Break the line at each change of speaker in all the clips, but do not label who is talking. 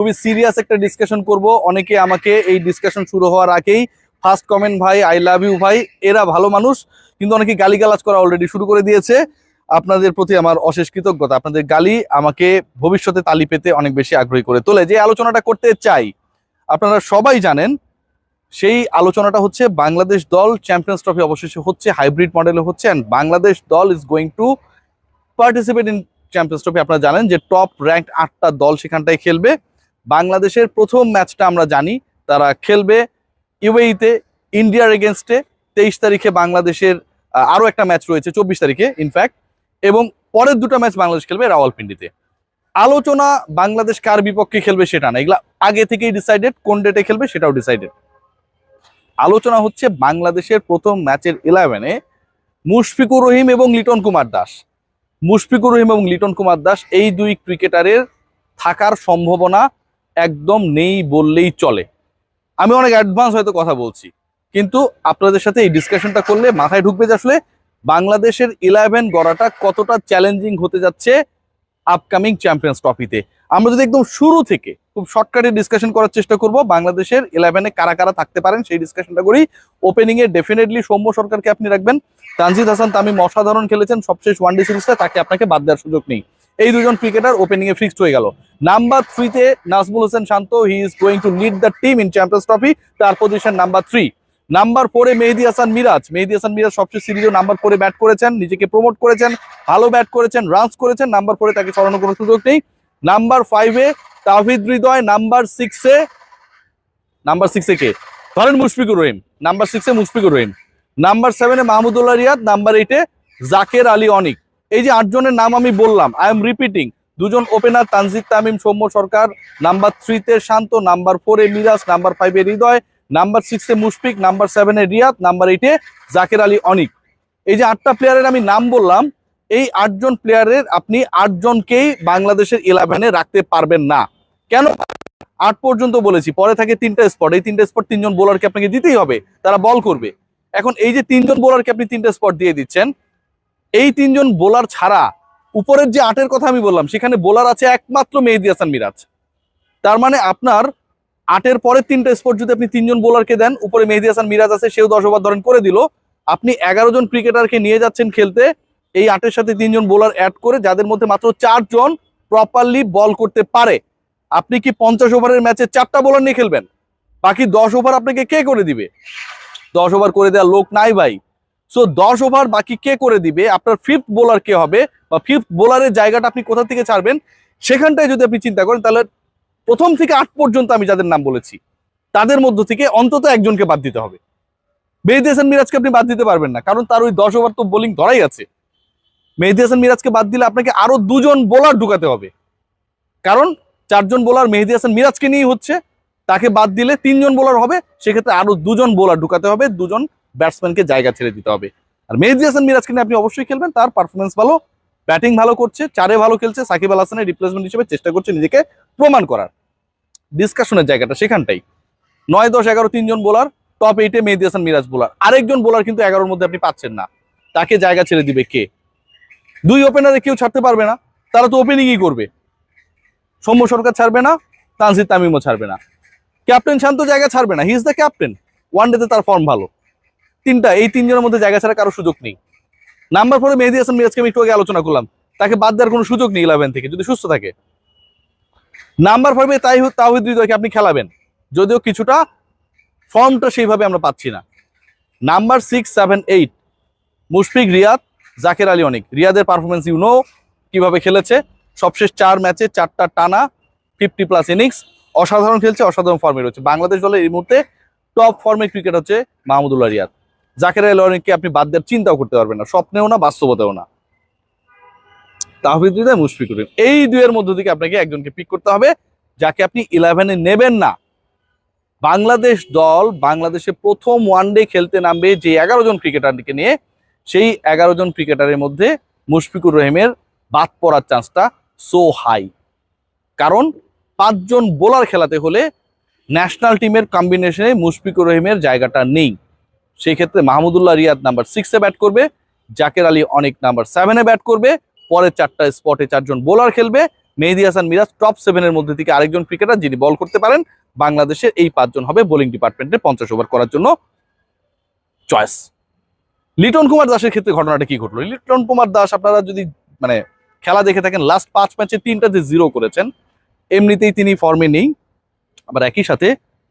খুবই সিরিয়াস একটা ডিসকাশন করব। অনেকে আমাকে এই ডিসকাশন শুরু হওয়ার আগেই ফার্স্ট কমেন্ট ভাই আই লাভ ইউ ভাই, এরা ভালো মানুষ। কিন্তু অনেকে গালিগালাজ করা অলরেডি শুরু করে দিয়েছে। আপনাদের প্রতি আমার অশেষ কৃতজ্ঞতা। আপনাদের গালি আমাকে ভবিষ্যতে তালি পেতে অনেক বেশি আগ্রহী করে তোলে। যে আলোচনাটা করতে চাই, আপনারা সবাই জানেন, সেই আলোচনাটা হচ্ছে বাংলাদেশ দল চ্যাম্পিয়ন্স ট্রফি অবশেষে হচ্ছে হাইব্রিড মডেলে হচ্ছে অ্যান্ড বাংলাদেশ দল is going to participate in champions trophy আপনারা জানেন যে টপ র্যাঙ্ক আটটা দল সেখানটায় খেলবে। বাংলাদেশের প্রথম ম্যাচটা আমরা জানি। তারা খেলবে ইউএইতে, ইন্ডিয়ার এগেনস্টে তেইশ তারিখে বাংলাদেশের আরও একটা ম্যাচ রয়েছে, চব্বিশ তারিখে ইনফ্যাক্ট এবং পরের দুটো ম্যাচ বাংলাদেশ খেলবে রাওয়ালপিন্ডিতে। আলোচনা বাংলাদেশ কার বিপক্ষে খেলবে সেটা না। এগুলা আগে থেকেই ডিসাইডেড কোন ডেটে খেলবে সেটাও ডিসাইডেড আলোচনা হচ্ছে বাংলাদেশের প্রথম ম্যাচের ইলেভেনে মুশফিকুর রহিম এবং লিটন কুমার দাস। মুশফিকুর রহিম এবং লিটন কুমার দাস এই দুই ক্রিকেটারের থাকার সম্ভাবনা একদম নেই বললেই চলে। আমি অনেক অ্যাডভান্স হয়তো কথা বলছি, কিন্তু আপনাদের সাথে এই ডিসকাশনটা করলে মাথায় ঢুকবে যে আসলে বাংলাদেশের ইলেভেন গড়াটা কতটা চ্যালেঞ্জিং হতে যাচ্ছে আপকামিং চ্যাম্পিয়ন্স ট্রফিতে আমরা যদি একদম শুরু থেকে খুব শর্টকাটে ডিসকাশন করার চেষ্টা করব, বাংলাদেশের ইলেভেনে কারা কারা থাকতে পারেন, সেই ডিসকাশনটা করি। ওপেনিং এ ডেফিনেটলি সৌম্য সরকারকে আপনি রাখবেন। তানজিদ হাসান, তামিম অসাধারণ খেলেছেন, সবশেষ ওয়ানডে সিরিজটা তাকে আপনাকে বাদ দেওয়ার সুযোগ নেই। এই দুজন ক্রিকেটার ওপেনিং এ ফিক্সড হয়ে গেল। নাম্বার থ্রিতে Najmul Hossain Shanto he is going to lead the team in champions trophy তার পজিশন নাম্বার থ্রি নাম্বার ফোরে মেহেদি হাসান মিরাজ। মেহেদি হাসান মিরাজ সবচেয়ে সিরিজও নাম্বার ফোরে ব্যাট করেছেন, নিজেকে প্রমোট করেছেন, ভালো ব্যাট করেছেন রানস করেছেন নাম্বার ফোরে তাকে সরানোর কোনো সুযোগ নেই। নাম্বার ফাইভে তাহিদ হৃদয় নাম্বার সিক্সে নাম্বার সিক্সে কে? ধরেন মুশফিকুর রহিম। নাম্বার সিক্সে মুশফিকুর রহিম। নাম্বার সেভেনে মাহমুদুল্লাহ রিয়াদ নাম্বার এইটে জাকের আলী অনিক। এই যে আটজনের নাম আমি বললাম আই এম রিপিটিং দুজন ওপেনার তানজিদ তামিম, সৌম্য সরকার নাম্বার থ্রিতে শান্ত নাম্বার ফোরে মিরাজ নাম্বার ফাইভে হৃদয় নাম্বার সিক্সে মুশফিক নাম্বার সেভেনে রিয়াদ নাম্বার এইটে জাকের আলী অনিক। এই যে আটটা প্লেয়ারের আমি নাম বললাম, এই আটজন প্লেয়ারের আপনি আটজনকেই বাংলাদেশের ইলেভেনে রাখতে পারবেন না। কেন? আট পর্যন্ত বলেছি, পরে থাকে তিনটা স্পট এই তিনটা স্পট তিনজন বোলারকে আপনাকে দিতেই হবে, তারা বল করবে। এখন এই যে তিনজন বোলারকে আপনি তিনটা স্পট দিয়ে দিচ্ছেন এই তিনজন বোলার ছাড়া উপরের যে আটের কথা আমি বললাম, সেখানে বোলার আছে একমাত্র মেহেদি হাসান মিরাজ। তার মানে আপনার আটের পরের তিনটা স্পট যদি আপনি তিনজন বোলারকে দেন, উপরে মেহেদি হাসান মিরাজ আছে, সেও দশ ওভার ধরেন করে দিল। আপনি এগারো জন ক্রিকেটারকে নিয়ে যাচ্ছেন খেলতে, এই আটের সাথে তিনজন বোলার অ্যাড করে, যাদের মধ্যে মাত্র চারজন প্রপারলি বল করতে পারে। আপনি কি পঞ্চাশ ওভারের ম্যাচে চারটা বোলার নিয়ে খেলবেন? বাকি দশ ওভার আপনাকে কে করে দিবে? দশ ওভার করে দেওয়ার লোক নাই ভাই। সো দশ ওভার বাকি কে করে দিবে? আপনার ফিফথ বোলার কে হবে? বা ফিফথ বোলারের জায়গাটা আপনি কোথা থেকে ছাড়বেন? সেখানটায় যদি আপনি চিন্তা করেন, তাহলে প্রথম থেকে আট পর্যন্ত আমি যাদের নাম বলেছি, তাদের মধ্য থেকে অন্তত একজনকে বাদ দিতে হবে। মেহেদি হাসান মিরাজকে আপনি বাদ দিতে পারবেন না, কারণ তার ওই দশ ওভার তো বোলিং ধরাই আছে। মেহেদি হাসান মিরাজকে বাদ দিলে আপনাকে আরও দুজন বোলার ঢুকাতে হবে। কারণ চারজন বোলার মেহেদি হাসান মিরাজকে নিয়েই হচ্ছে, তাকে বাদ দিলে তিনজন বোলার হবে, সেক্ষেত্রে আরও দুজন বোলার ঢুকাতে হবে, দুজন ব্যাটসম্যানকে জায়গা ছেড়ে দিতে হবে। আর মেহেদি হাসান মিরাজকে নিয়ে আপনি অবশ্যই খেলবেন, তার পারফরমেন্স ভালো ব্যাটিং ভালো করছে, চারে ভালো খেলছে, সাকিব আল হাসানের রিপ্লেসমেন্ট হিসেবে চেষ্টা করছে নিজেকে প্রমাণ করার। ডিসকাশনের জায়গাটা সেখানটাই। নয়, দশ, এগারো তিনজন বোলার টপ এইটে মেহেদি হাসান মিরাজ বোলার আরেকজন বোলার কিন্তু এগারোর মধ্যে আপনি পাচ্ছেন না। তাকে জায়গা ছেড়ে দিবে কে? দুই ওপেনারে কেউ ছাড়তে পারবে না, তারা তো ওপেনিংই করবে। সৌম্য সরকার ছাড়বে না, তানজিদ তামিমও ছাড়বে না। ক্যাপ্টেন শান্ত জায়গা ছাড়বে না he is the captain one ডেতে তার ফর্ম ভালো। তিনটা, এই তিনজনের মধ্যে জায়গা ছাড়া কারও সুযোগ নেই। নাম্বার ফোরে মেহেদি হাসান মিরাজকে আমি একটু আগে আলোচনা করলাম। তাকে বাদ দেওয়ার কোনো সুযোগ নেই ইলেভেন থেকে, যদি সুস্থ থাকে। নাম্বার ফাইভে তাই তাহিদ হৃদয়কে আপনি খেলাবেন। যদিও কিছুটা ফর্মটা সেইভাবে আমরা পাচ্ছি না। Number six seven eight Mushfiq, Riyad, Jaker Ali অনেক। রিয়াদের পারফরমেন্স ইউনো কীভাবে খেলেছে। সবশেষ চার ম্যাচে চারটা টানা ফিফটি প্লাস ইনিংস অসাধারণ খেলছে, অসাধারণ ফর্মে রয়েছে। বাংলাদেশ দলের এই মুহূর্তে টপ ফর্মের ক্রিকেট হচ্ছে মাহমুদুল্লাহ রিয়াদ। জাকের আলী অনেককে আপনি বাদ দেওয়ার চিন্তাও করতে পারবেন না, স্বপ্নেও না, বাস্তবতাও না। তাহবিদ হৃদয় মুশফিকুর। এই দুয়ের মধ্য থেকে আপনাকে একজনকে পিক করতে হবে, যাকে আপনি ইলেভেনে নেবেন না। বাংলাদেশ দল বাংলাদেশে প্রথম ওয়ানডে খেলতে নামবে যে এগারো জন ক্রিকেটারকে নিয়ে, সেই এগারো জন ক্রিকেটারের মধ্যে মুশফিকুর রহিমের বাদ পড়ার চান্সটা সো হাই কারণ পাঁচজন বোলার খেলাতে হলে ন্যাশনাল টিমের কম্বিনেশনে মুশফিকুর রহিমের জায়গাটা নেই। সেই ক্ষেত্রে মাহমুদুল্লাহ রিয়াদ নাম্বার সিক্সে ব্যাট করবে, জাকের আলী অনেক নাম্বার সেভেনে ব্যাট করবে, পরের চারটা স্পটে চারজন বোলার খেলবে, মেহেদি হাসান মিরাজ টপ সেভেনের মধ্যে থেকে আরেকজন ক্রিকেটার যিনি বল করতে পারেন, বাংলাদেশের এই পাঁচজন হবে বোলিং ডিপার্টমেন্টে পঞ্চাশ ওভার করার জন্য চয়েস লিটন কুমার দাসের ক্ষেত্রে ঘটনাটা কি ঘটলো? লিটন কুমার দাস আপনারা যদি মানে খেলা দেখে থাকেন লাস্ট পাঁচ ম্যাচে তিনটা যে জিরো করেছেন, এমনিতেই তিনি ফর্মে নেই। আবার একই সাথে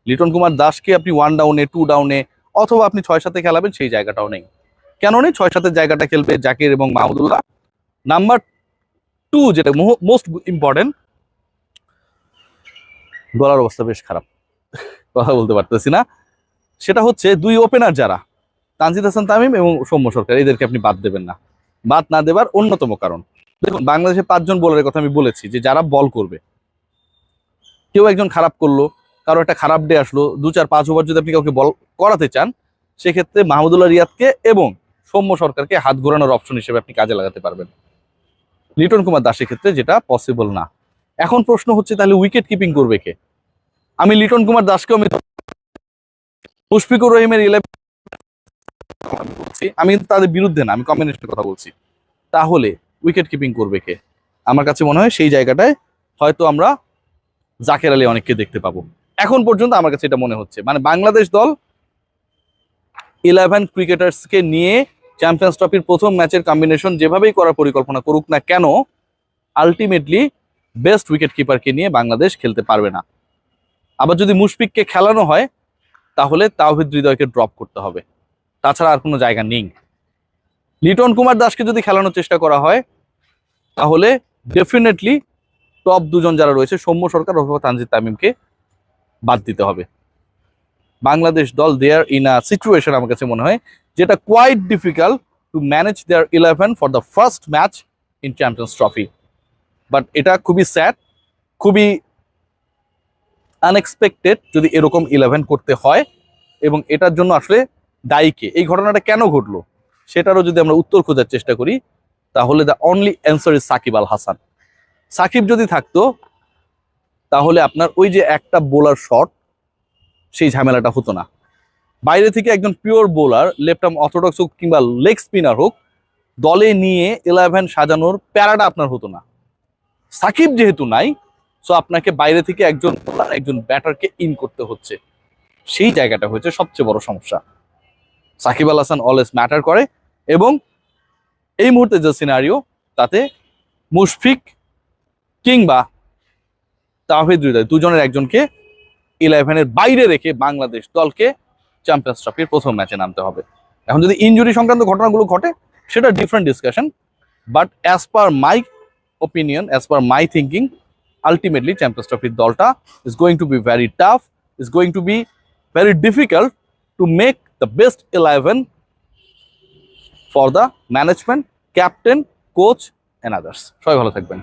লিটন কুমার দাসকে আপনি ওয়ান ডাউনে টু ডাউনে অথবা আপনি ছয় সাথে খেলাবেন, সেই জায়গাটাও নেই। কেন নেই? ছয় সাথে জায়গাটা খেলবে জাকির এবং মাহমুদুল্লাহ। নাম্বার টু যেটা মোস্ট ইম্পর্টেন্ট গলার অবস্থা বেশ খারাপ। কথা বলতে পারতেছি না। সেটা হচ্ছে দুই ওপেনার যারা, তানজিদ হাসান তামিম এবং সৌম্য সরকার, এদেরকে আপনি বাদ দেবেন না। বাদ না দেবার অন্যতম কারণ। দেখুন, বাংলাদেশে পাঁচজন বোলারের কথা আমি বলেছি যে যারা বল করবে। কেউ একজন খারাপ করল কারও একটা খারাপ ডে আসলো, দু চার পাঁচ ওভার যদি আপনি কাউকে বল করাতে চান, সেক্ষেত্রে মাহমুদুল্লাহ রিয়াদকে এবং সৌম্য সরকারকে হাত ঘোরানোর অপশন হিসেবে আপনি কাজে লাগাতে পারবেন। লিটন কুমার দাসের ক্ষেত্রে যেটা পসিবল না। এখন প্রশ্ন হচ্ছে, তাহলে উইকেট কিপিং করবে কে? আমি লিটন কুমার দাসকেও আমি মুশফিকুর রহিমের ইলেভেন বলছি আমি কিন্তু তাদের বিরুদ্ধে না, আমি কম্বিনেশনের কথা বলছি। তাহলে উইকেট কিপিং করবে কে? আমার কাছে মনে হয় সেই জায়গাটায় হয়তো আমরা জাকের আলী অনেককে দেখতে পাবো। এখন পর্যন্ত আমার কাছে এটা মনে হচ্ছে। মানে বাংলাদেশ দল ইলেভেন ক্রিকেটার্সকে নিয়ে চ্যাম্পিয়ন্স ট্রফির প্রথম ম্যাচের কম্বিনেশন যেভাবেই করার পরিকল্পনা করুক না কেন আলটিমেটলি বেস্ট উইকেট কিপারকে নিয়ে বাংলাদেশ খেলতে পারবে না। আবার যদি মুশফিককে খেলানো হয়, তাহলে তাওহিদ হৃদয়কে ড্রপ করতে হবে। তাছাড়া আর কোনো জায়গা নেই। লিটন কুমার দাসকে যদি খেলানোর চেষ্টা করা হয়, তাহলে ডেফিনেটলি টপ দুজন যারা রয়েছে, সৌম্য সরকার অথবা তানজিদ তামিমকে বাদ দিতে হবে। বাংলাদেশ দল দেয়ার ইন আ সিচুয়েশন আমার কাছে মনে হয়, যেটা quite difficult to manage their eleven for the first match in champions trophy but এটা খুবই স্যাড খুবই আনএক্সপেক্টেড যদি এরকম ইলেভেন করতে হয় এবং এটার জন্য আসলে দায়ীকে এই ঘটনাটা কেন ঘটলো? সেটারও যদি আমরা উত্তর খোঁজার চেষ্টা করি, তাহলে the only answer is Shakib Al Hasan. Shakib যদি থাকতো তাহলে আপনার ওই যে একটা বোলার শট সেই ঝামেলাটা হতো না। বাইরে থেকে একজন pure bowler left arm orthodox হোক কিংবা লেগ স্পিনার হোক, দলে নিয়ে ইলেভেন সাজানোর প্যারাটা আপনার হতো না। সাকিব যেহেতু নাই সো আপনাকে বাইরে থেকে একজন বোলার একজন ব্যাটারকে ইন করতে হচ্ছে। সেই জায়গাটা হয়েছে সবচেয়ে বড় সমস্যা। সাকিব আল হাসান অলওয়েজ ম্যাটার করে এবং এই মুহূর্তে যে সিনারিও তাতে মুশফিক কিংবা তাহিদ হৃদয়, দুজনের একজনকে ইলেভেনের বাইরে রেখে বাংলাদেশ দলকে চ্যাম্পিয়ন্স ট্রফির প্রথম ম্যাচে নামতে হবে। এখন যদি ইনজুরি সংক্রান্ত ঘটনাগুলো ঘটে, সেটা different discussion but as per my opinion as per my thinking ultimately champions ট্রফির দলটা is going to be very tough is going to be very difficult to make the best eleven for the management captain coach and others সবাই ভালো থাকবেন।